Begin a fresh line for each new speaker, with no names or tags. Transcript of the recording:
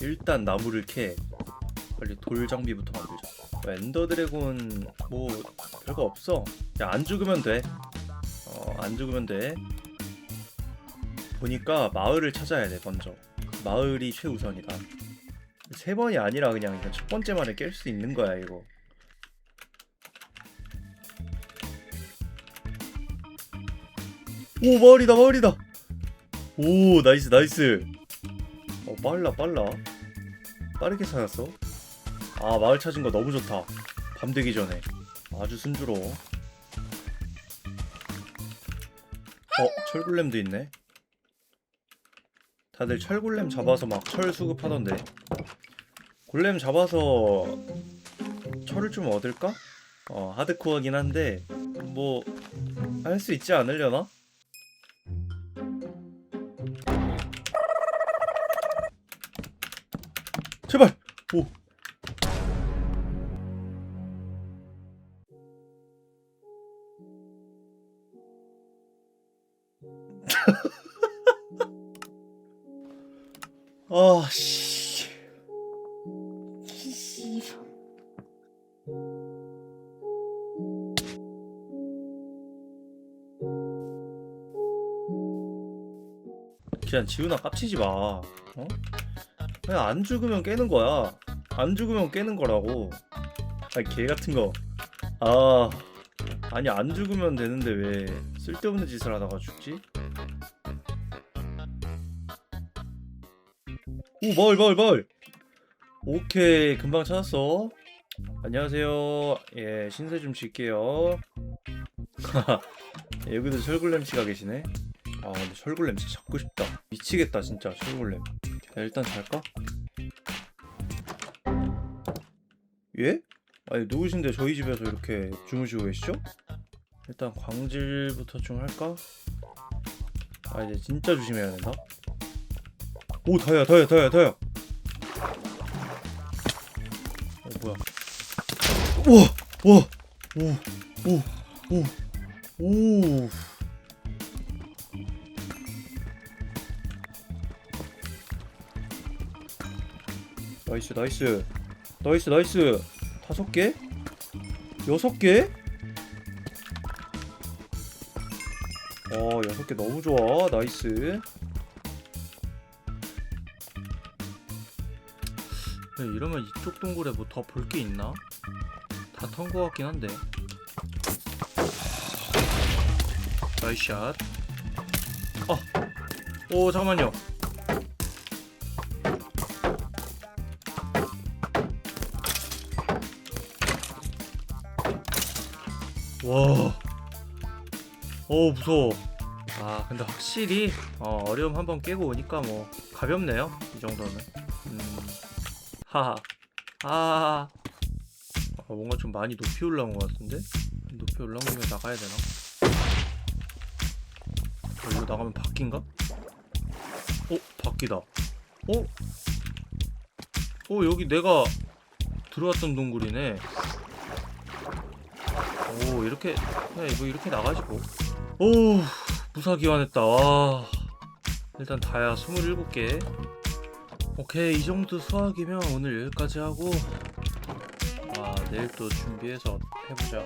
일단 나무를 캐. 빨리 돌 장비부터 만들자. 뭐 엔더 드래곤 뭐 별거 없어. 야 안 죽으면 돼어안 죽으면 돼. 보니까 마을을 찾아야 돼 먼저. 마을이 최우선이다. 세 번이 아니라 그냥 이거 첫 번째 만에 깰 수 있는 거야 이거. 오 마을이다 마을이다. 오 나이스 나이스 어 빨라 빨라. 빠르게 찾았어? 아 마을 찾은 거 너무 좋다. 밤 되기 전에. 아주 순조로워. 어 철굴렘도 있네. 다들 철골렘 잡아서 막 철 수급하던데. 골렘 잡아서 철을 좀 얻을까? 어 하드코어긴 한데 뭐 할 수 있지 않으려나? 제발! 오! 아, 씨. 씨. 그냥 지훈아 깝치지 마. 어? 그냥 안 죽으면 깨는 거야. 안 죽으면 깨는 거라고. 아니 개 같은 거. 아 아니 안 죽으면 되는데 왜 쓸데없는 짓을 하다가 죽지? 오 마을 마을 마을. 오케이 금방 찾았어. 안녕하세요. 예 신세 좀 칠게요. 여기도 철굴렘 씨가 계시네. 아 근데 철굴렘 진짜 잡고 싶다. 미치겠다 진짜 철굴렘. 야, 일단 잘까? 예? 아니 누구신데 저희 집에서 이렇게 주무시고 계시죠? 일단 광질부터 좀 할까? 아 이제 진짜 조심해야 된다. 오 다야 다야 다야 다야. 어 뭐야? 우와 와오오오오 나이스 나이스 나이스 나이스 다섯 개 여섯 개 어, 여섯 개 너무 좋아. 나이스. 네, 이러면 이쪽 동굴에 뭐 더 볼 게 있나? 다 턴 거 같긴 한데. 나이스 샷. 아! 오, 잠깐만요. 와. 오 무서워. 아 근데 확실히 어, 어려움 한번 깨고 오니까 뭐 가볍네요. 이 정도는. 음. 하하. 아. 아 뭔가 좀 많이 높이 올라온 것 같은데? 높이 올라온 김에 나가야 되나? 어, 이거 나가면 바뀐가? 어? 바뀌다. 어? 어 여기 내가 들어왔던 동굴이네. 오 이렇게 그냥 이거 이렇게 나가지 뭐. 오 무사 기환했다. 와 일단 다야 27개. 오케이 이 정도 수학이면 오늘 여기까지 하고 아 내일 또 준비해서 해보자.